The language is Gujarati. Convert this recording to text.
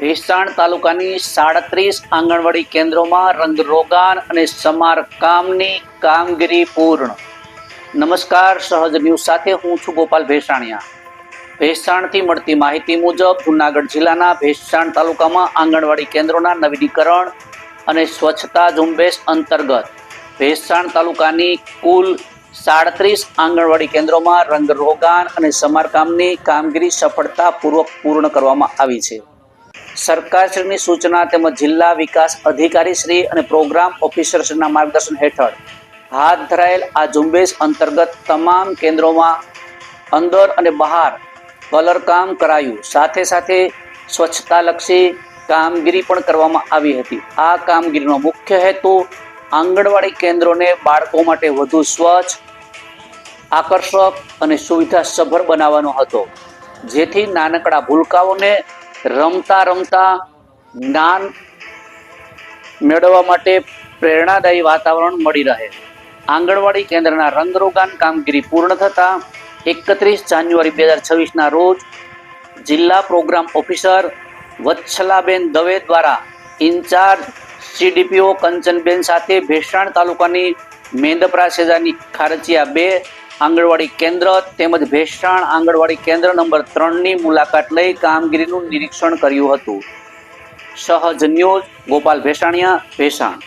ભેસાણ તાલુકાની સાડત્રીસ આંગણવાડી કેન્દ્રોમાં રંગરોગાન અને સમારકામની કામગીરી પૂર્ણ. નમસ્કાર, સહજ ન્યૂઝ સાથે હું છું ગોપાલ ભેસાણિયા. ભેસાણથી મળતી માહિતી મુજબ જૂનાગઢ જિલ્લાના ભેસાણ તાલુકામાં આંગણવાડી કેન્દ્રોના નવીનીકરણ અને સ્વચ્છતા ઝુંબેશ અંતર્ગત ભેસાણ તાલુકાની કુલ સાડત્રીસ આંગણવાડી કેન્દ્રોમાં રંગરોગાન અને સમારકામની કામગીરી સફળતાપૂર્વક પૂર્ણ કરવામાં આવી છે. સરકારશ્રીની સૂચના તેમજ જિલ્લા વિકાસ અધિકારી શ્રી અને પ્રોગ્રામ ઓફિસરશ્રીના માર્ગદર્શન હેઠળ હાથ ધરાયેલ આ ઝુંબેશ અંતર્ગત તમામ કેન્દ્રોમાં અંદર અને બહાર કલરકામ કરાયું. સાથે સાથે સ્વચ્છતાલક્ષી કામગીરી પણ કરવામાં આવી હતી. આ કામગીરીનો મુખ્ય હેતુ આંગણવાડી કેન્દ્રોને બાળકો માટે વધુ સ્વચ્છ, આકર્ષક અને સુવિધાસભર બનાવવાનો હતો. જેથી નાનકડા ભૂલકાઓને રમતા રમતા જ્ઞાન મેળવવા માટે પ્રેરણાદાયી વાતાવરણ મળી રહે. આંગણવાડી કેન્દ્રના રંગરોગાન કામગીરી પૂર્ણ થતાં એકત્રીસ જાન્યુઆરી બે હજાર છવ્વીસના રોજ જિલ્લા પ્રોગ્રામ ઓફિસર વત્સલાબેન દવે દ્વારા ઇન્ચાર્જ સીડીપીઓ કંચનબેન સાથે ભેસાણ તાલુકાની મેંદપરા સેજાની ખારચિયા બે આંગણવાડી કેન્દ્ર તેમજ ભેસાણ આંગણવાડી કેન્દ્ર નંબર ત્રણની મુલાકાત લઈ કામગીરીનું નિરીક્ષણ કર્યું હતું. સહજ ન્યૂઝ, ગોપાલ ભેસાણિયા, ભેસાણ.